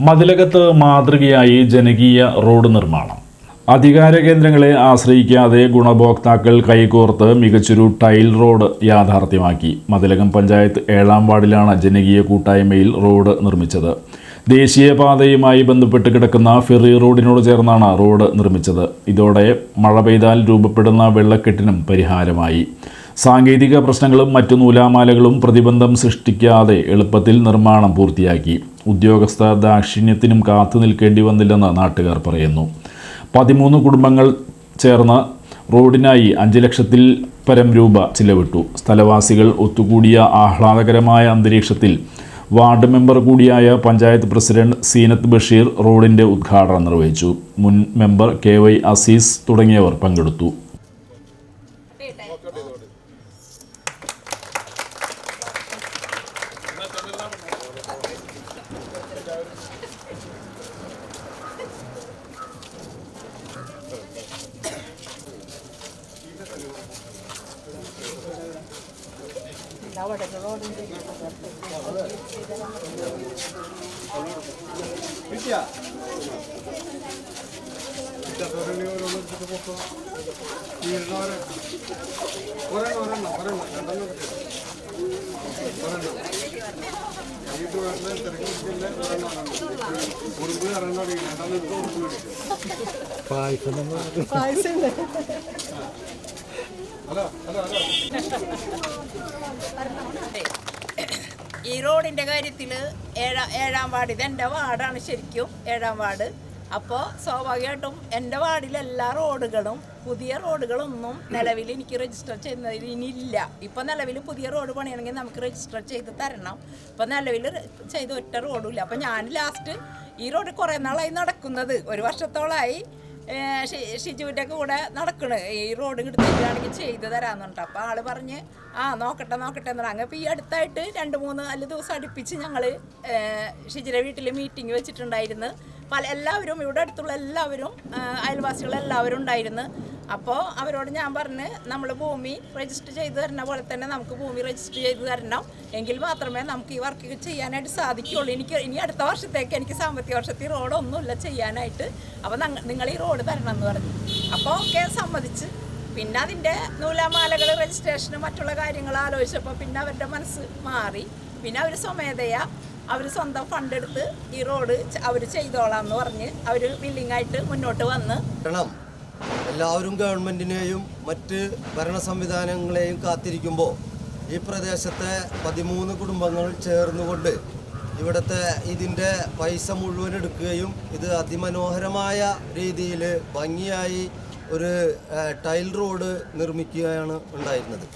മതിലകത്ത് മാതൃകയായി ജനകീയ റോഡ് നിർമ്മാണം. അധികാര കേന്ദ്രങ്ങളെ ആശ്രയിക്കാതെ ഗുണഭോക്താക്കൾ കൈകോർത്ത് മികച്ചൊരു ടൈൽ റോഡ് യാഥാർത്ഥ്യമാക്കി. മതിലകം പഞ്ചായത്ത് ഏഴാം വാർഡിലാണ് ജനകീയ കൂട്ടായ്മയിൽ റോഡ് നിർമ്മിച്ചത്. ദേശീയപാതയുമായി ബന്ധപ്പെട്ട് കിടക്കുന്ന ഫെറി റോഡിനോട് ചേർന്നാണ് റോഡ് നിർമ്മിച്ചത്. ഇതോടെ മഴ പെയ്താൽ രൂപപ്പെടുന്ന വെള്ളക്കെട്ടിനും പരിഹാരമായി. സാങ്കേതിക പ്രശ്നങ്ങളും മറ്റു നൂലാമാലകളും പ്രതിബന്ധം സൃഷ്ടിക്കാതെ എളുപ്പത്തിൽ നിർമ്മാണം പൂർത്തിയാക്കി. ഉദ്യോഗസ്ഥ ദാക്ഷിണ്യത്തിനും കാത്തു നിൽക്കേണ്ടി വന്നില്ലെന്ന് നാട്ടുകാർ പറയുന്നു. പതിമൂന്ന് കുടുംബങ്ങൾ ചേർന്ന് റോഡിനായി അഞ്ച് ലക്ഷത്തിൽ പരം രൂപ ചിലവിട്ടു. സ്ഥലവാസികൾ ഒത്തുകൂടിയ ആഹ്ലാദകരമായ അന്തരീക്ഷത്തിൽ വാർഡ് മെമ്പർ കൂടിയായ പഞ്ചായത്ത് പ്രസിഡന്റ് സീനത്ത് ബഷീർ റോഡിന്റെ ഉദ്ഘാടനം നിർവഹിച്ചു. മുൻ മെമ്പർ കെ വൈ അസീസ് തുടങ്ങിയവർ പങ്കെടുത്തു. കിട്ടിയാ ഒരെണ്ണം ഒരെണ്ണം ഒരെണ്ണം രണ്ടെണ്ണം ഒരെണ്ണം വൈകിട്ട് വരുന്ന തിരക്കില്ല ഒരെണ്ണം കുറുമ്പ് ഇറങ്ങി രണ്ടെണ്ണം കുറുമ്പ് പായസം പായസം ഈ റോഡിന്റെ കാര്യത്തിൽ ഏഴാം ഏഴാം വാർഡ് ഇത് എന്റെ വാർഡാണ് ശരിക്കും ഏഴാം വാർഡ്. അപ്പോൾ സ്വാഭാവികമായിട്ടും എന്റെ വാർഡിലെ എല്ലാ റോഡുകളും പുതിയ റോഡുകളൊന്നും നിലവിൽ എനിക്ക് രജിസ്റ്റർ ചെയ്യുന്നതിൽ ഇനിയില്ല. ഇപ്പം നിലവിൽ പുതിയ റോഡ് പണിയണമെങ്കിൽ നമുക്ക് രജിസ്റ്റർ ചെയ്ത് തരണം. ഇപ്പം നിലവിൽ ചെയ്ത ഒറ്റ റോഡും ഇല്ല. അപ്പം ഞാൻ ലാസ്റ്റ് ഈ റോഡ് കുറേ നാളായി നടക്കുന്നത്. ഒരു വർഷത്തോളമായി ഷിജുവിന്റെ കൂടെ നടക്കണ്. ഈ റോഡ് ഇങ്ങോട്ട് തരികയാണെങ്കിൽ ചെയ്ത് തരാമെന്നുണ്ട് അപ്പോൾ ആൾ പറഞ്ഞ് ആ നോക്കട്ടെ നോക്കട്ടെ എന്ന് അങ്ങനെ ഇപ്പോൾ ഈ അടുത്തായിട്ട് രണ്ട് മൂന്ന് നാല് ദിവസം അടുപ്പിച്ച് ഞങ്ങൾ ഷിജിയുടെ വീട്ടിൽ മീറ്റിംഗ് വെച്ചിട്ടുണ്ടായിരുന്നു. പല എല്ലാവരും ഇവിടെ അടുത്തുള്ള എല്ലാവരും അയൽവാസികൾ എല്ലാവരും ഉണ്ടായിരുന്നു. അപ്പോൾ അവരോട് ഞാൻ പറഞ്ഞ് നമ്മൾ ഭൂമി രജിസ്റ്റർ ചെയ്ത് തരുന്ന പോലെ തന്നെ നമുക്ക് ഭൂമി രജിസ്റ്റർ ചെയ്ത് തരണം. എങ്കിൽ മാത്രമേ നമുക്ക് ഈ വർക്ക് ചെയ്യാനായിട്ട് സാധിക്കുകയുള്ളൂ. എനിക്ക് ഇനി അടുത്ത വർഷത്തേക്ക് എനിക്ക് സാമ്പത്തിക വർഷത്തിൽ റോഡൊന്നുമില്ല ചെയ്യാനായിട്ട്. അപ്പോൾ നിങ്ങൾ ഈ റോഡ് തരണം എന്ന് പറഞ്ഞു. അപ്പോൾ ഒക്കെ സമ്മതിച്ച്. പിന്നെ അതിന്റെ നൂലാമാലകൾ രജിസ്ട്രേഷനും മറ്റുള്ള കാര്യങ്ങൾ ആലോചിച്ചപ്പോൾ പിന്നെ അവരുടെ മനസ്സ് മാറി. പിന്നെ അവർ സ്വമേധയാ അവർ സ്വന്തം ഫണ്ട് എടുത്ത് ഈ റോഡ് അവർ ചെയ്തോളാം എന്ന് പറഞ്ഞ് അവർ ബില്ലിംഗ് ബില്ലിങ്ങായിട്ട് മുന്നോട്ട് വന്ന്. എല്ലാവരും ഗവൺമെന്റിനെയും മറ്റ് ഭരണ സംവിധാനങ്ങളെയും കാത്തിരിക്കുമ്പോൾ ഈ പ്രദേശത്തെ പതിമൂന്ന് കുടുംബങ്ങൾ ചേർന്നുകൊണ്ട് ഇവിടുത്തെ ഇതിന്റെ പൈസ മുഴുവൻ എടുക്കുകയും ഇത് അതിമനോഹരമായ രീതിയിൽ ഭംഗിയായി ഒരു ടൈൽ റോഡ് നിർമ്മിക്കുകയാണ് ഉണ്ടായിരുന്നത്.